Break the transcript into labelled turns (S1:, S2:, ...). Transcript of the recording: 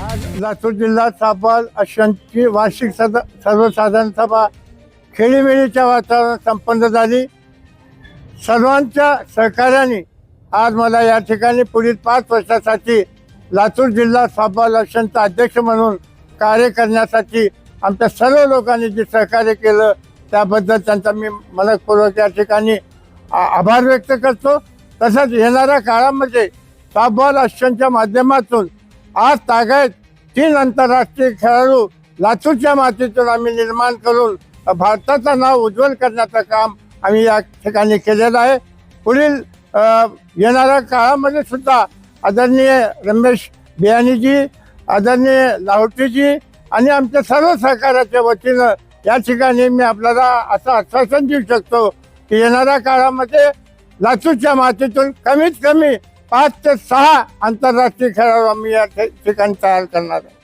S1: आज लातूर जिल्हा सापाल अशांची वार्षिक सद सर्वसाधारण सभा खेळीमेळीच्या वातावरणात संपन्न झाली. सर्वांच्या सहकार्याने आज मला या ठिकाणी पुढील पाच वर्षासाठी लातूर जिल्हा सापाल अशांचा अध्यक्ष म्हणून कार्य करण्यासाठी आमच्या सर्व लोकांनी जे सहकार्य केलं त्याबद्दल त्यांचा मी मनपूर्वक या ठिकाणी आ- आभार व्यक्त करतो. तसंच येणाऱ्या काळामध्ये साबॉल अश्यांच्या माध्यमातून आज ताकद तीन आंतरराष्ट्रीय खेळाडू लातूरच्या मातीतून आम्ही निर्माण करून भारताचं नाव उज्ज्वल करण्याचं काम आम्ही या ठिकाणी केलेलं आहे. पुढील येणाऱ्या काळामध्ये सुद्धा आदरणीय रमेश बियाणीजी आदरणीय लाहोटीजी आणि आमच्या सर्व सहकार्याच्या वतीनं या ठिकाणी मी आपल्याला असं आश्वासन देऊ शकतो की येणाऱ्या काळामध्ये लातूरच्या मातीतून कमीत कमी पाच ते सहा आंतरराष्ट्रीय खेळाडू आम्ही या ठिकाणी तयार करणार आहे.